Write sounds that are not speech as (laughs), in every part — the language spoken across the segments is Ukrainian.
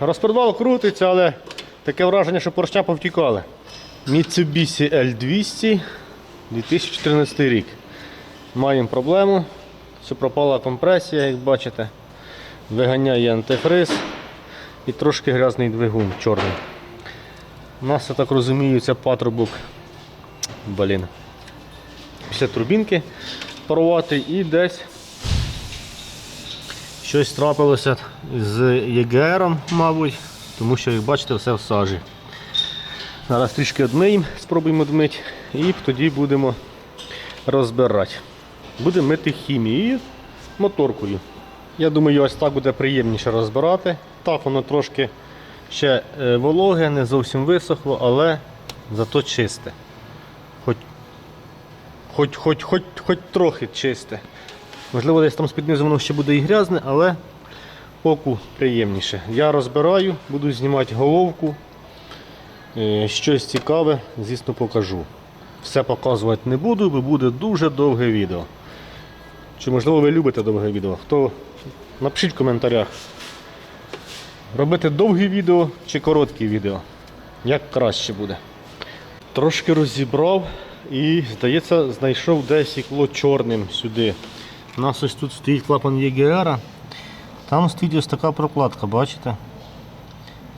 Розпредвал крутиться, але таке враження, що поршня повтікали. Mitsubishi L200 2014 рік. Маємо проблему, що пропала компресія, як бачите. Виганяє антифриз і трошки грязний двигун чорний. У нас, я так розумію, це патрубок. Блін. Після турбінки порвати і десь щось трапилося з ЄГРом, мабуть, тому що, як бачите, все в сажі. Зараз трішки одмиємо, спробуємо одмити і тоді будемо розбирати. Будемо мити хімією, моторкою. Я думаю, ось так буде приємніше розбирати. Так, воно трошки ще е, вологе, не зовсім висохло, але зато чисте. Хоч, хоч, хоч, хоч, хоч трохи чисте. Можливо, десь там з-під низу воно ще буде і грязне, але оку приємніше. Я розбираю, буду знімати головку. Е, Щось цікаве, звісно, покажу. Все показувати не буду, бо буде дуже довге відео. Чи можливо ви любите довге відео? Хто напишіть в коментарях. Робити довгі відео чи короткі відео. Як краще буде. Трошки розібрав і, здається, знайшов десь ікло чорним сюди. У нас ось тут стоїть клапан ЄГР. Там стоїть ось така прокладка, бачите? Е,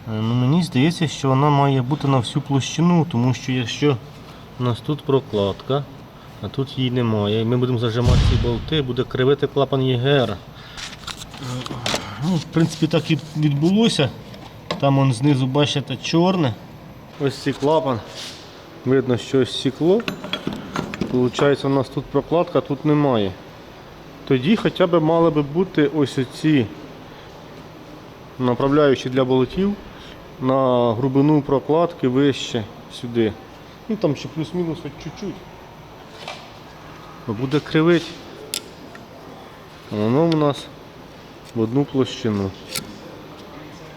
Ну, мені здається, що вона має бути на всю площину, тому що якщо у нас тут прокладка, а тут її немає, ми будемо зажимати ці болти, буде кривити клапан ЄГР. Ну, в принципі, так і відбулося. Там он знизу, бачите, чорне. Ось цей клапан. Видно, що ось стекло. Получається, у нас тут прокладка, тут немає. Тоді хоча б мали би бути ось оці направляючі для болотів на глибину прокладки вище сюди. Ну там ще плюс-мінус хоч чуть-чуть. Буде кривить. Воно у нас в одну площину.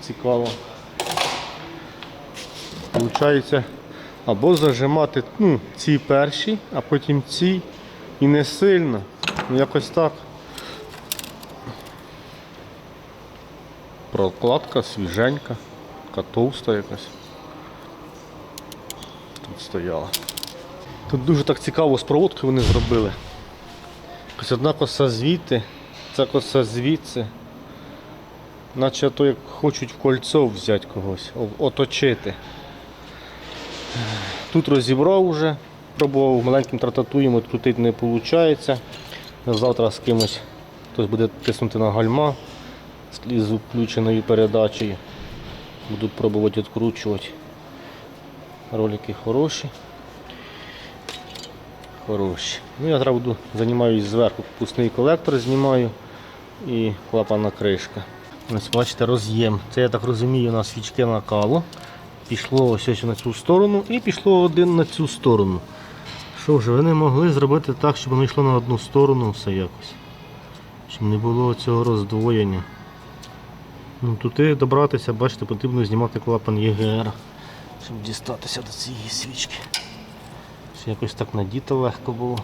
Цікаво. Получається або зажимати ну, ці перші, а потім ці і не сильно. Ну якось так. Прокладка свіженька, така товста якась. Тут стояла. Тут дуже так цікаво з проводкою вони зробили. Якось одна коса звідти, ця коса звідси. Наче то як хочуть в кольцо взяти когось, оточити. Тут розібрав вже, пробував маленьким трататуєм, відкрутити не виходить. Завтра з кимось хтось буде тиснути на гальма з включеною передачею. Будуть пробувати відкручувати. Ролики хороші. Хороші. Ну, я зараз буду займаюся зверху, пусний колектор знімаю і клапана кришка. Ось бачите, роз'єм. Це я так розумію, у нас свічки накалу. Пішло ось ось на цю сторону і пішло один на цю сторону. Що вже, вони могли зробити так, щоб воно йшло на одну сторону все якось. Щоб не було цього роздвоєння. Ну, Туди добратися, бачите, потрібно знімати клапан ЄГР, щоб дістатися до цієї свічки. Щоб якось так надіти легко було.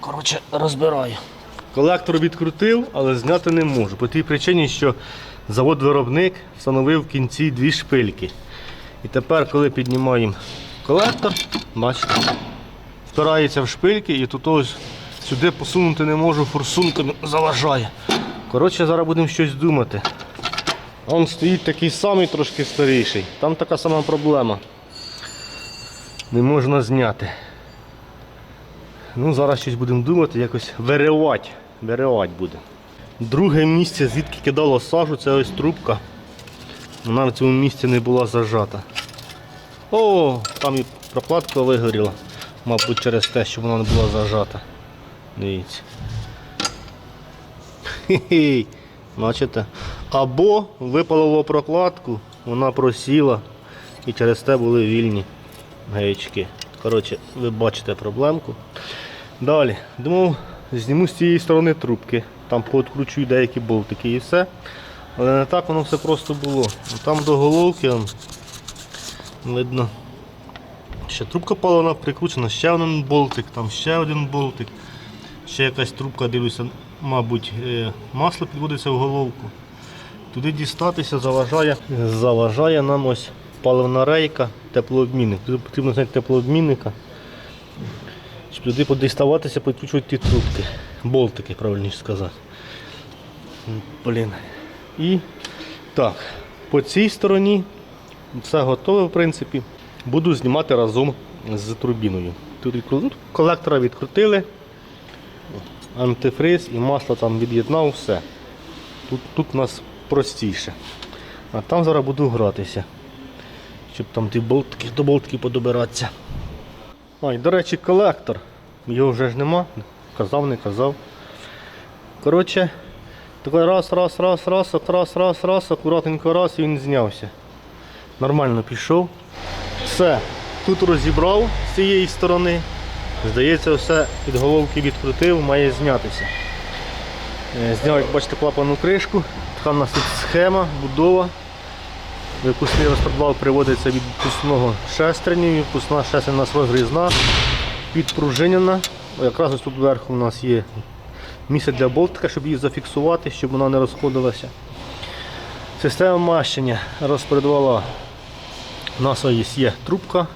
Коротше, розбираю. Колектор відкрутив, але зняти не можу. По тій причині, що завод-виробник встановив в кінці дві шпильки. І тепер, коли піднімаємо колектор, бачите, впирається в шпильки і тут ось сюди посунути не можу, форсунками заважає. Коротше, зараз будемо щось думати. Он стоїть такий самий трошки старіший. Там така сама проблема. Не можна зняти. Ну, зараз щось будемо думати, якось виривати. Виривати буде. Друге місце, звідки кидало сажу, це ось трубка. Вона в цьому місці не була зажата. О, там і прокладка вигоріла. Мабуть, через те, що вона не була зажата. Дивіться. Хе-хе. Бачите? Або випалило прокладку, вона просіла і через те були вільні гаячки. Коротше, ви бачите проблемку. Далі, думав, зніму з цієї сторони трубки, там пооткручую деякі болтики і все. Але не так воно все просто було. Там до головки видно, ще трубка палена прикручена, ще один болтик, там ще один болтик, ще якась трубка, дивлюся, мабуть, е, масло підводиться в головку. Туди дістатися заважає, заважає нам ось паливна рейка, теплообмінник. Туди потрібно знайти теплообмінника. Щоб туди подіставатися, підключувати ті трубки. Болтики, правильніше сказати. Блін. І так, по цій стороні все готове, в принципі. Буду знімати разом з турбіною. Тут ну, колектора відкрутили, антифриз і масло там від'єднав, все. Тут, тут у нас простіше. А там зараз буду гратися. Щоб там ті болтики до болтики подобиратися. А, і до речі, колектор. Його вже ж нема. Казав, не казав. Коротше, такий раз, раз, раз, раз, от раз, раз, раз, акуратненько раз і він знявся. Нормально пішов. Все. Тут розібрав з цієї сторони. Здається, все від головки відкрутив, має знятися. Е, Зняв, як бачите, клапану кришку. Така в нас тут схема, будова. Випускний розпредвал приводиться від відпускного шестерні. Відпускна шестерня у нас розрізна, підпружинена. Якраз ось тут зверху у нас є місце для болтика, щоб її зафіксувати, щоб вона не розходилася. Система мащення розпредвала. У нас ось є трубка,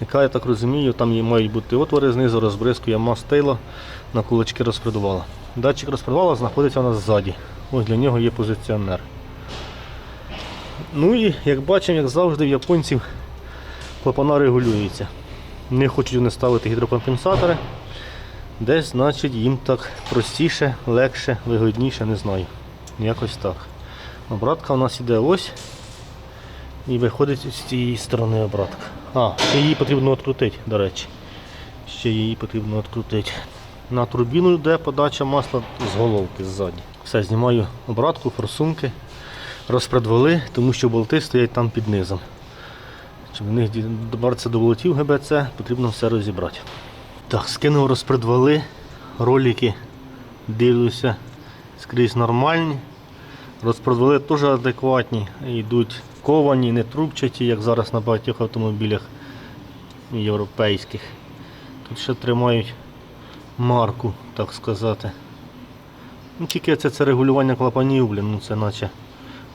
яка, я так розумію, там мають бути отвори знизу, розбризкує мастило на кулачки розпредвала. Датчик розпредвала знаходиться у нас ззаді. Ось для нього є позиціонер. Ну і як бачимо, як завжди, в японців клапана регулюється. Не хочуть вони ставити гідрокомпенсатори. Десь, значить, їм так простіше, легше, вигідніше, не знаю. Якось так. Обратка у нас іде ось. І виходить з цієї сторони обратка. А, ще її потрібно відкрутити, до речі. Ще її потрібно відкрутити. На турбіну йде подача масла з головки ззаді. Все, знімаю обратку, форсунки, розпредвали, тому що болти стоять там під низом. Щоб до них добратися до болтів ГБЦ, потрібно все розібрати. Так, скинув розпредвали, ролики дивлюся скрізь нормальні. Розпредвали теж адекватні, йдуть ковані, не трубчаті, як зараз на багатьох автомобілях європейських. Тут ще тримають марку, так сказати. Ну, тільки це, це регулювання клапанів, блін, ну це наче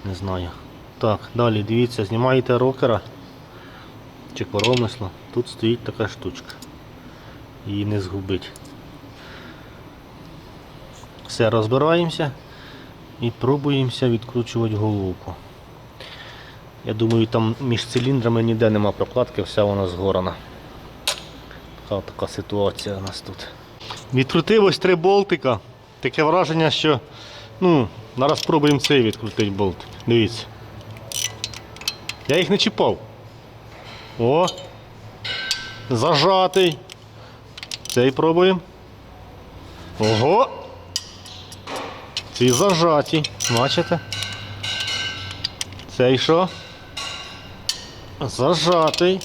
не знаю. Так, далі дивіться, знімаєте рокера чи коромисло, тут стоїть така штучка. Її не згубить. Все, розбираємося і пробуємося відкручувати головку. Я думаю, там між циліндрами ніде нема прокладки, вся вона згорана. Така, така ситуація у нас тут. Відкрутив ось три болтика. Таке враження, що ну, зараз спробуємо цей відкрутити болт. Дивіться. Я їх не чіпав. О! Зажатий. Цей пробуємо. Ого! Ці зажаті. Бачите? Цей що? Зажатий.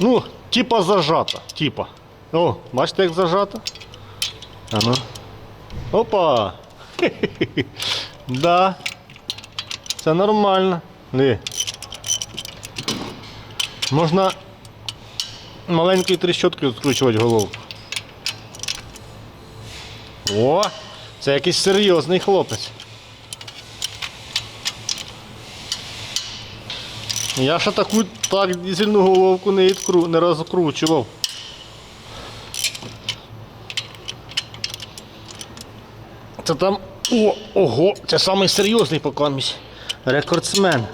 Ну, типа зажата. Типа. О, бачите, як зажата? А ну. Опа! Хе-хе-хе. (laughs) Да. Це нормально. Ні. Можна маленькою тріщоткою відкручувати головку. О, це якийсь серйозний хлопець. Я ще таку так дізельну головку не, відкру, не розкручував. Це там. О, ого, це самий серйозний покамість. Рекордсмен.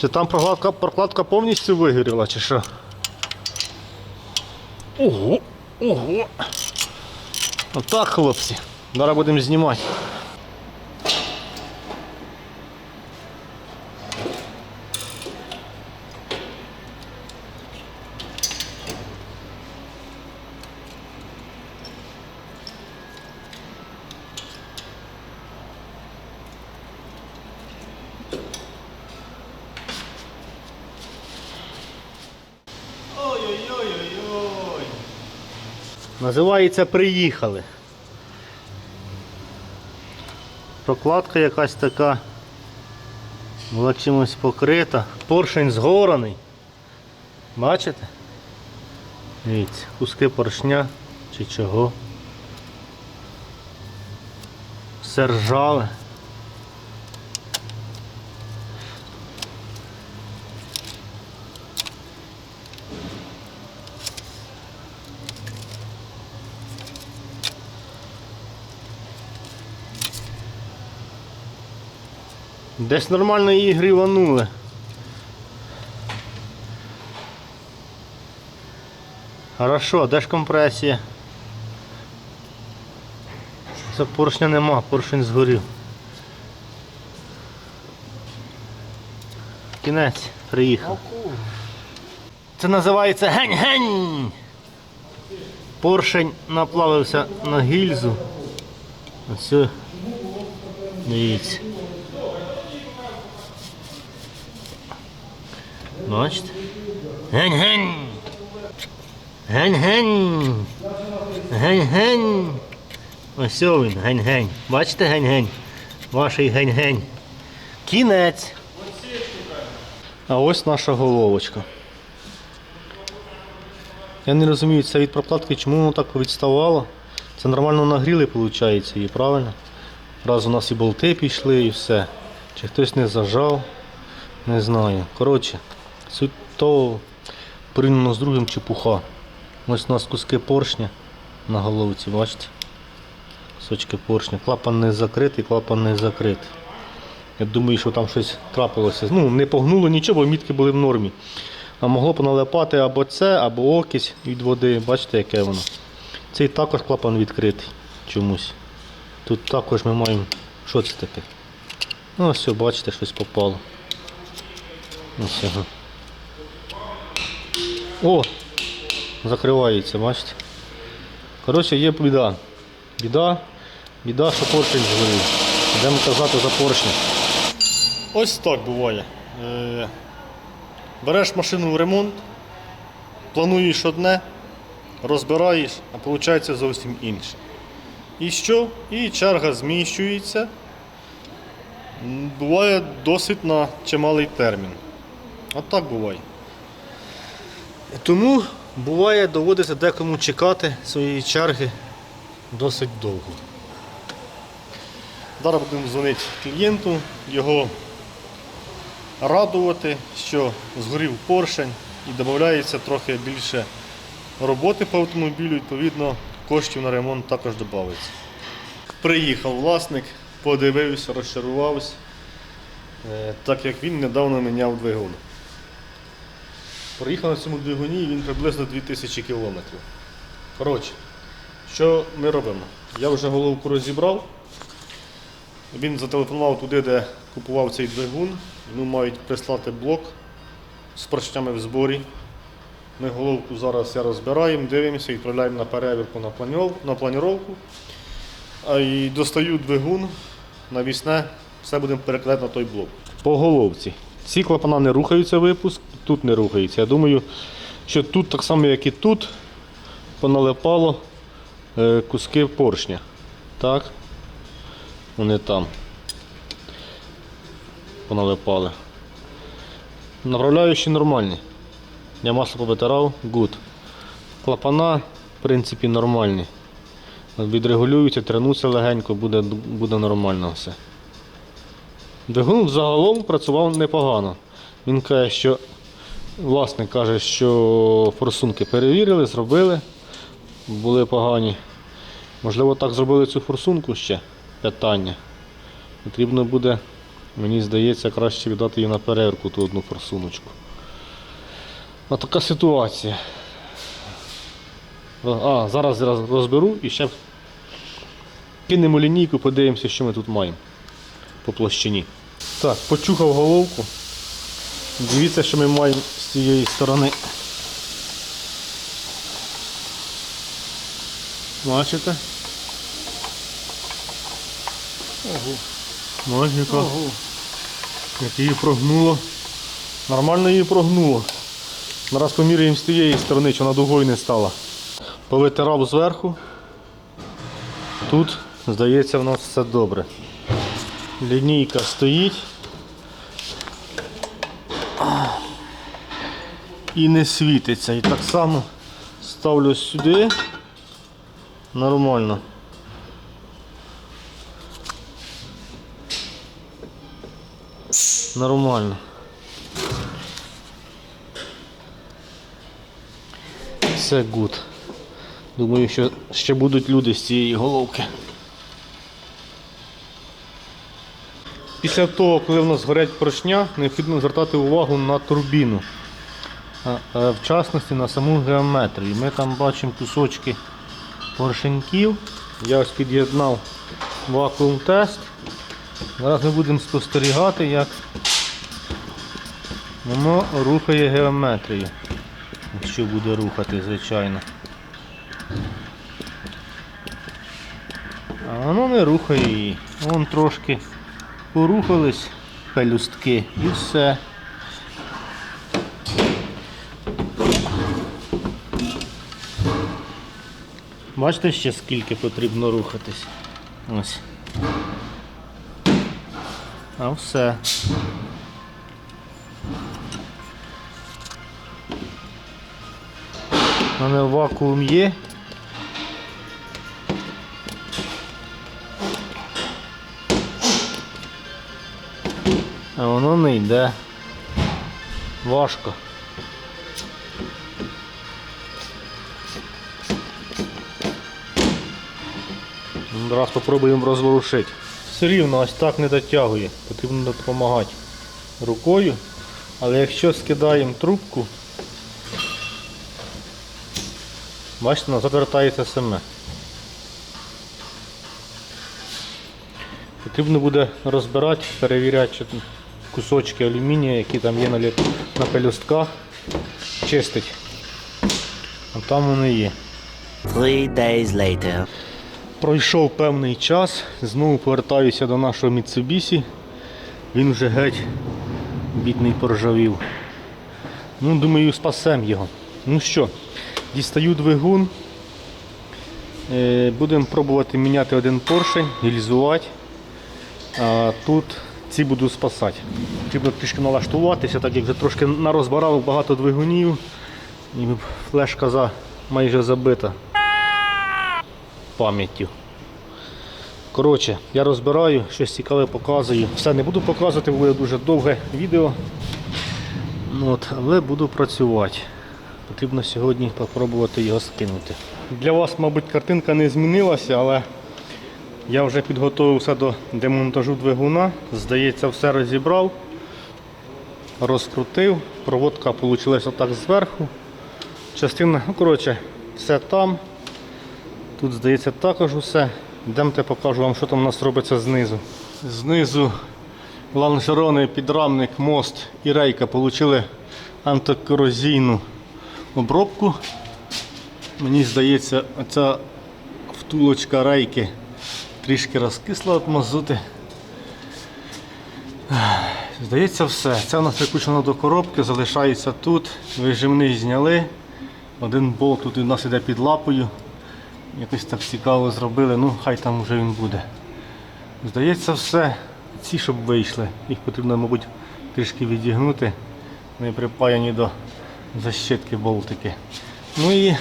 Це там прокладка, прокладка повністю вигоріла, чи що? Ого, ого. Отак, хлопці. Зараз будемо знімати. Називається Приїхали. Прокладка якась така була чимось покрита. Поршень згораний. Бачите? Дивіться, куски поршня Чи чого? Все ржаве. Десь нормально її гріванули. Хорошо, де ж компресія? Це поршня нема, поршень згорів. Кінець, приїхав. Це називається гень-гень. Поршень наплавився на гільзу. Ось. Дивіться. Бачите? Гень-гень. Гень-гень. Гень-гень. Ось він, гень-гень. Бачите гень-гень? Ваший гень-гень. Кінець. А ось наша головочка. Я не розумію, це від прокладки, чому воно так відставало. Це нормально нагріли, виходить, її, правильно? Раз у нас і болти пішли і все. Чи хтось не зажав, не знаю. Коротше, суть порівняно з другим чепуха. Ось у нас куски поршня на головці, бачите? Кусочки поршня. Клапан не закритий, клапан не закритий. Я думаю, що там щось трапилося. Ну, не погнуло нічого, бо мітки були в нормі. А могло поналипати або це, або окись від води. Бачите, яке воно. Цей також клапан відкритий чомусь. Тут також ми маємо. Що це таке? Ну, ось, бачите, щось попало. Ось його. О! Закривається, бачите? Коротше, є біда. Біда, біда, що поршень згорів. Йдемо казати за поршня. Ось так буває. Е, Береш машину в ремонт, плануєш одне, розбираєш, а виходить зовсім інше. І що? І черга зміщується. Буває досить на чималий термін. От так буває. Тому буває доводиться декому чекати своєї черги досить довго. Зараз будемо дзвонити клієнту, його радувати, що згорів поршень і додається трохи більше роботи по автомобілю, відповідно, коштів на ремонт також додається. Приїхав власник, подивився, розчарувався, е, так як він недавно міняв двигун. Проїхав на цьому двигуні він приблизно 2000 кілометрів. Коротше, що ми робимо? Я вже головку розібрав. Він зателефонував туди, де купував цей двигун. Йому мають прислати блок з поршнями в зборі. Ми головку зараз розбираємо, дивимося, відправляємо на перевірку на планіровку. А і достаю двигун навісне, все будемо перекладати на той блок. По головці. Ці клапана не рухаються випуск, тут не рухається. Я думаю, що тут так само, як і тут, поналипало е, куски поршня. Так? Вони там поналипали. Направляючі нормальні. Я масло повитирав, гуд. Клапана, в принципі, нормальні. Відрегулюються, тренуться легенько, буде, буде нормально все. Двигун загалом працював непогано. Він каже, що власник каже, що форсунки перевірили, зробили, були погані. Можливо, так зробили цю форсунку ще. Питання. Потрібно буде, мені здається, краще віддати її на перевірку ту одну форсуночку. А така ситуація. А, зараз розберу і ще кинемо лінійку, подивимося, що ми тут маємо по площині. Так, почухав головку. Дивіться, що ми маємо цієї сторони. Бачите? Ого. Ось. Ого. Як її прогнуло. Нормально її прогнуло. Зараз поміряємо з тієї сторони, що вона дугою не стала. Повитирав зверху. Тут, здається, в нас все добре. Лінійка стоїть. І не світиться. І так само ставлю сюди. Нормально. Нормально. Все гуд. Думаю, що ще будуть люди з цієї головки. Після того, коли в нас горять поршня, необхідно звертати увагу на турбіну. А, В частності на саму геометрію. Ми там бачимо кусочки поршеньків. Я ось під'єднав вакуум тест. Зараз ми будемо спостерігати, як воно рухає геометрію. Якщо буде рухати, звичайно. А воно не рухає її. Вон трошки порухались пелюстки і все. Бачите ще скільки потрібно рухатись? Ось. А все. У мене вакуум є. А воно не йде. Важко. Зараз спробуємо розворушити. Все рівно ось так не дотягує. Потрібно допомагати рукою. Але якщо скидаємо трубку, бачите, назад вертається саме. Потрібно буде розбирати, перевіряти кусочки алюмінія, які там є на, на пелюстках, чистить. А там вони є. Three days later. Пройшов певний час, знову повертаюся до нашого Mitsubishi. Він вже геть бідний поржавів. Ну, думаю, спасем його. Ну що, дістаю двигун. Е, Будемо пробувати міняти один поршень, гільзувати. А тут ці буду спасати. Потрібно трішки налаштуватися, так як вже трошки нарозбирав багато двигунів. І флешка за, майже забита пам'яттю. Коротше, я розбираю, щось цікаве показую. Все не буду показувати, буде дуже довге відео. Ну, от, але буду працювати. Потрібно сьогодні спробувати його скинути. Для вас, мабуть, картинка не змінилася, але я вже підготував все до демонтажу двигуна. Здається, все розібрав, розкрутив. Проводка вийшла отак зверху. Частина, ну коротше, все там. Тут, здається, також усе. Йдемте покажу вам, що там у нас робиться знизу. Знизу лонжерони, підрамник, мост і рейка отримали антикорозійну обробку. Мені здається, оця втулочка рейки трішки розкисла від мазути. Здається, все. Це у нас прикручено до коробки, залишається тут. Вижимний зняли. Один болт тут у нас іде під лапою. Якось так цікаво зробили, ну хай там вже він буде. Здається, все. Ці, щоб вийшли. Їх потрібно, мабуть, трішки відігнути. Вони припаяні до защитки болтики. Ну і,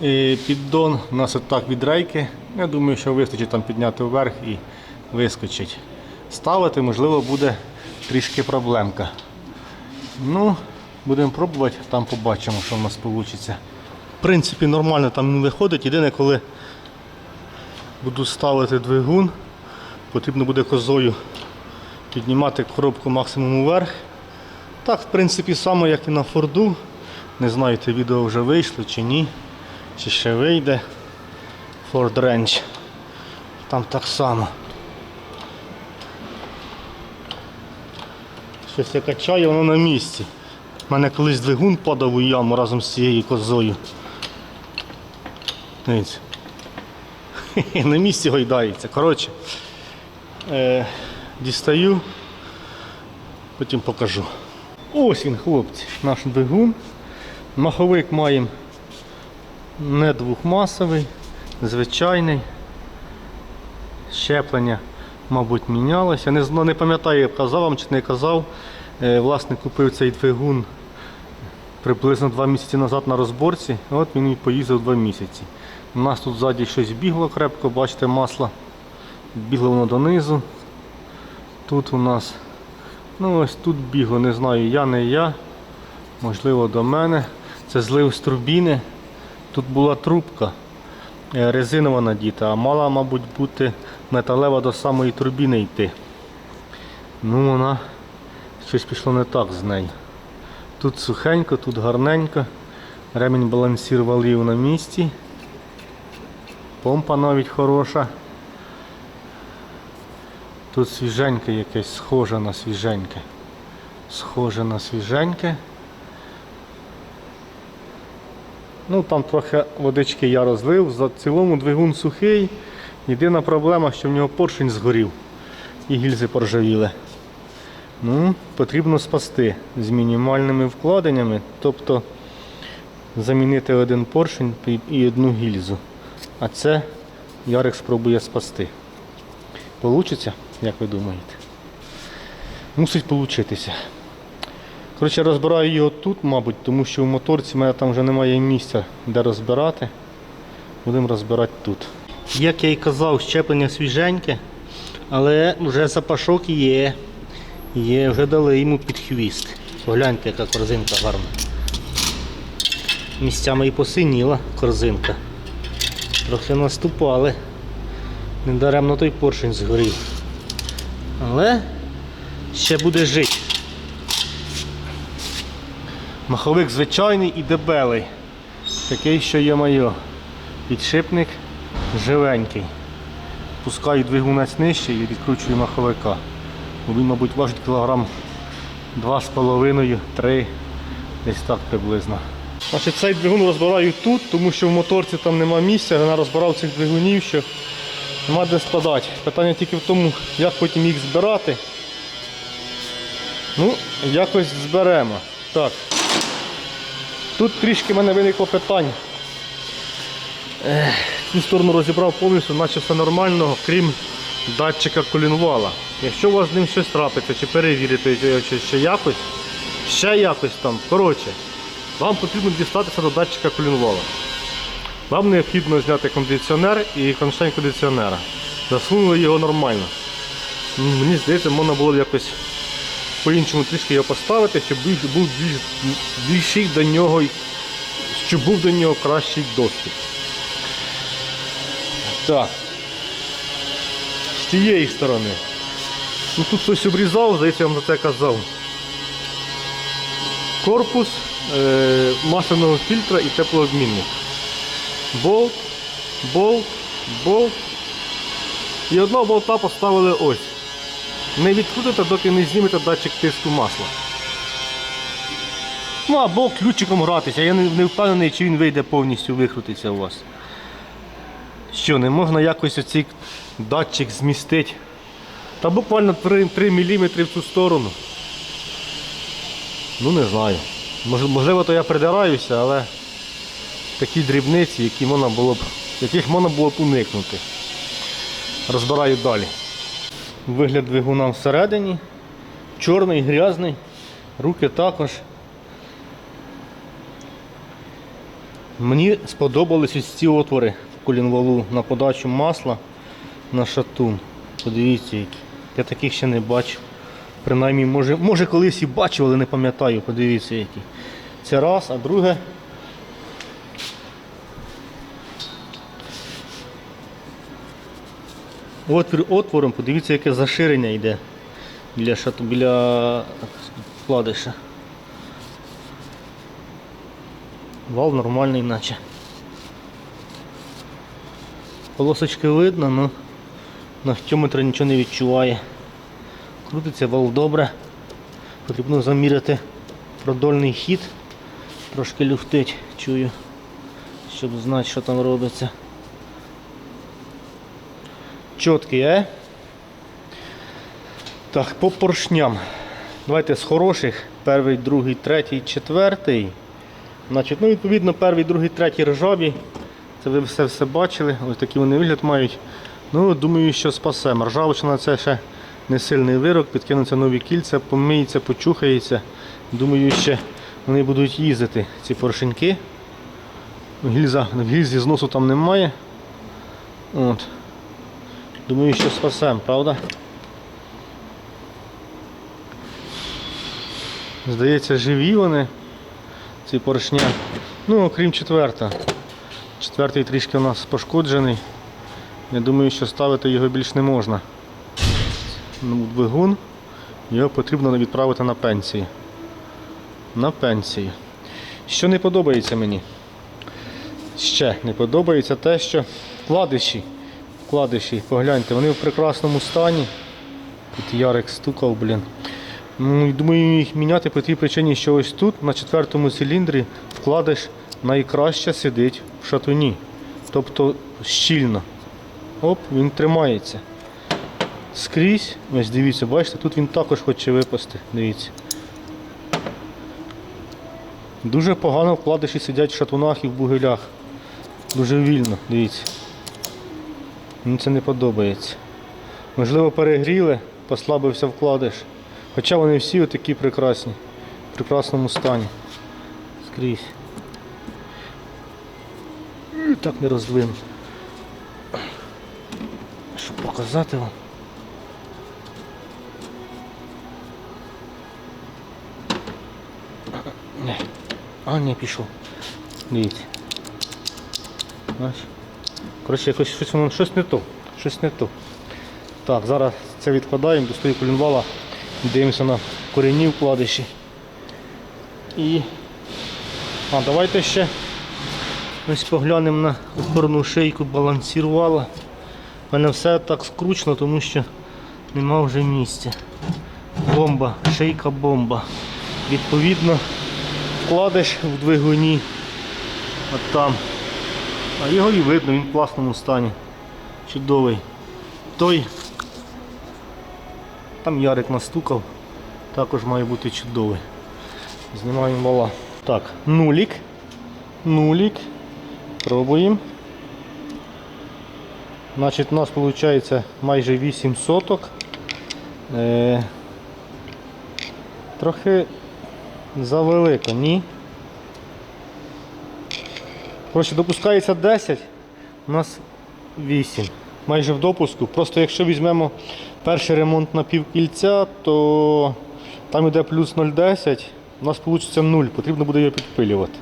і піддон у нас отак від рейки. Я думаю, що вистачить там підняти вверх і вискочить. Ставити, можливо, буде трішки проблемка. Ну, будемо пробувати, там побачимо, що в нас вийде. В принципі, нормально там не виходить. Єдине, коли буду ставити двигун, потрібно буде козою піднімати коробку максимум вверх. Так, в принципі, само, як і на Форду. Не знаю, те відео вже вийшло чи ні, чи ще вийде. Ford Range. Там так само. Щось я качаю, воно на місці. У мене колись двигун падав у яму разом з цією козою. Дивіться. (laughs) На місці гойдається. Коротше, е, дістаю, потім покажу. Ось він, хлопці, наш двигун. Маховик маємо не двохмасовий, звичайний. Щеплення, мабуть, мінялося. Не, не пам'ятаю, казав вам чи не казав. Е, власник купив цей двигун приблизно два місяці назад на розборці. От він і поїздив два місяці. У нас тут ззаді щось бігло крепко, бачите, масло. Бігло воно донизу. Тут у нас, ну ось тут бігло, не знаю, я не я. Можливо, до мене. Це злив з турбіни. Тут була трубка е, резинова надіта, а мала, мабуть, бути металева до самої турбіни йти. Ну, вона щось пішло не так з нею. Тут сухенько, тут гарненько. Ремінь балансір валів на місці. Помпа навіть хороша. Тут свіженьке якесь, схоже на свіженьке. Схоже на свіженьке. Ну там трохи водички я розлив. За цілому двигун сухий. Єдина проблема, що в нього поршень згорів і гільзи поржавіли. Ну, потрібно спасти з мінімальними вкладеннями, тобто замінити один поршень і- одну гільзу. А це Ярик спробує спасти. Получиться, як ви думаєте? Мусить получитися. Коротше, розбираю його тут, мабуть, тому що в моторці в мене там вже немає місця, де розбирати. Будемо розбирати тут. Як я і казав, щеплення свіженьке, але вже запашок є. Є, вже дали йому під хвіст. Погляньте, яка корзинка гарна. Місцями і посиніла корзинка. Трохи наступали. Недаремно той поршень згорів. Але ще буде жити. Маховик звичайний і дебелий. Такий, що є моє. Підшипник живенький. Пускаю двигунець нижче і відкручую маховика. Він, мабуть, важить кілограм 2,5-3, десь так приблизно. Значить, Цей двигун розбираю тут, тому що в моторці там нема місця, я розбирав цих двигунів, що нема де складати. Питання тільки в тому, як потім їх збирати. Ну, якось зберемо. Так. Тут трішки в мене виникло питань. Ех, Цю сторону розібрав повністю, наче все нормально, крім датчика колінвала. Якщо у вас з ним щось трапиться, чи перевірити, чи, чи ще якось, ще якось там, коротше, вам потрібно дістатися до датчика колінвала. Вам необхідно зняти кондиціонер і кронштейн кондиціонера. Засунули його нормально. Мені здається, можна було якось по-іншому трішки його поставити, щоб був, більш, більший до нього, щоб був до нього кращий доступ. Так. З цієї сторони. Ну, тут хтось обрізав, здається, я вам за це казав. Корпус масляного фільтра і теплообмінник. Болт, болт, болт. І одного болта поставили ось. Не відкрутите, доки не знімете датчик тиску масла. Ну або ключиком гратися. Я не, не впевнений, чи він вийде повністю викрутиться у вас. Що, не можна якось оцей датчик змістити? Та буквально 3, 3 мм в цю сторону. Ну не знаю. Мож- Можливо, то я придираюся, але такі дрібниці, які можна було б, яких можна було б уникнути. Розбираю далі. Вигляд двигуна всередині. Чорний, грязний, руки також. Мені сподобались ось ці отвори в колінвалу на подачу масла на шатун. Подивіться, які. Я таких ще не бачив. Принаймні, може, може колись і бачив, але не пам'ятаю. Подивіться, які. Це раз, а друге. Отвір отвором, подивіться, яке заширення йде біля шату, біля вкладиша. Вал нормальний наче. Полосочки видно, але нахтьометр нічого не відчуває. Крутиться вал добре. Потрібно заміряти продольний хід. Трошки люфтить, чую, щоб знати, що там робиться. Чіткий, е? Так, по поршням. Давайте з хороших. Перший, другий, третій, четвертий. Значить, ну, відповідно, перший, другий, третій ржаві. Це ви все все бачили. Ось такий вони вигляд мають. Ну, думаю, що спасемо. Ржавчина це ще не сильний вирок, підкинуться нові кільця, помиється, почухається. Думаю, ще вони будуть їздити, ці поршеньки. Гільза, гільзі зносу там немає. От. Думаю, що спасем, правда? Здається, живі вони, ці поршня. Ну, окрім четверта. Четвертий трішки у нас пошкоджений. Я думаю, що ставити його більш не можна. Двигун, його потрібно відправити на пенсію. На пенсію. Що не подобається мені? Ще не подобається те, що вкладиші, вкладиші, погляньте, вони в прекрасному стані. Тут Ярик стукав, блін. Ну, думаю, їх міняти по тій причині, що ось тут, на четвертому циліндрі, вкладиш найкраще сидить в шатуні. Тобто щільно. Оп, він тримається. Скрізь, ось дивіться, бачите, тут він також хоче випасти. Дивіться. Дуже погано вкладиші сидять в шатунах і в бугелях. Дуже вільно, дивіться. Мені це не подобається. Можливо, перегріли, послабився вкладиш. Хоча вони всі отакі прекрасні, в прекрасному стані. Скрізь. Так не роздвину. Щоб показати вам. А, не пішов. Дивіться. Коротше, якось щось воно щось не то. Щось не то. Так, зараз це відкладаємо, достаю колінвала, дивимося на корінні вкладиші. І. А, давайте ще ось поглянемо на опорну шийку балансірувала. У мене все так скручно, тому що нема вже місця. Бомба, шийка бомба. Відповідно, вкладиш в двигуні. От там. А його і видно, він в класному стані. Чудовий. Той. Там Ярик настукав. Також має бути чудовий. Знімаємо вала. Так, нулік. Нулік. Пробуємо. Значить, у нас виходить майже 8 соток. Е, трохи завелико, ні. Коротше, допускається 10, у нас 8. Майже в допуску. Просто якщо візьмемо перший ремонт на півкільця, то там йде плюс 0,10, у нас вийде 0, потрібно буде його підпилювати.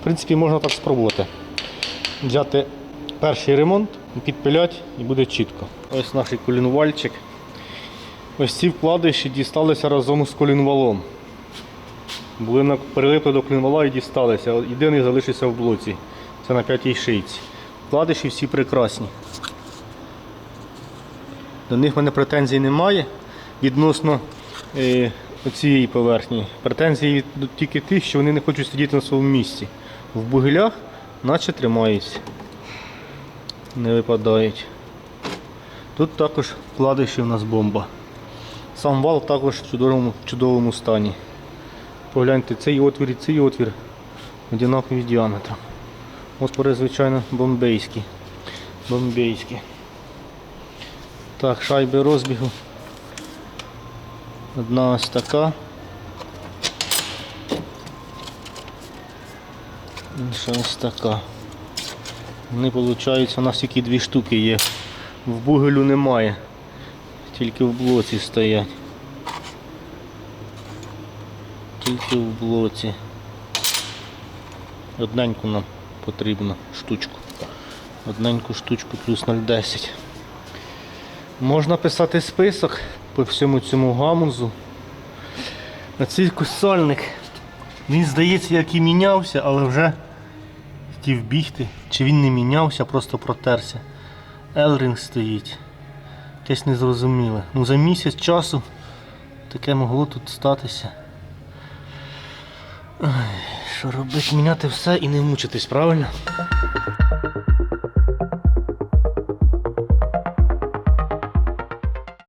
В принципі, можна так спробувати. Взяти перший ремонт, підпиляти і буде чітко. Ось наш колінвальчик. Ось ці вкладиші дісталися разом з колінвалом. Були прилипли до клінвала і дісталися. Єдиний залишився в блоці. Це на п'ятій шийці. Вкладиші всі прекрасні. До них в мене претензій немає відносно е, цієї поверхні. Претензії тільки тих, що вони не хочуть сидіти на своєму місці. В бугелях наче тримаються. Не випадають. Тут також вкладиші у нас бомба. Сам вал також в чудовому, чудовому стані. Погляньте, цей отвір і цей отвір однакові діаметром. Отвори, звичайно, бомбейські. Бомбейські. Так, шайби розбігу. Одна ось така. Інша ось така. Вони, виходить, у нас тільки дві штуки є. В бугелю немає. Тільки в блоці стоять. Тільки в блоці. Одненьку нам потрібно штучку. Одненьку штучку плюс 0,10. Можна писати список по всьому цьому гамузу. На цей кусальник. Він здається, як і мінявся, але вже хотів бігти. Чи він не мінявся, просто протерся. Елринг стоїть. Якесь незрозуміле. Ну за місяць часу таке могло тут статися. Ой, що робити? Міняти все і не мучитись, правильно?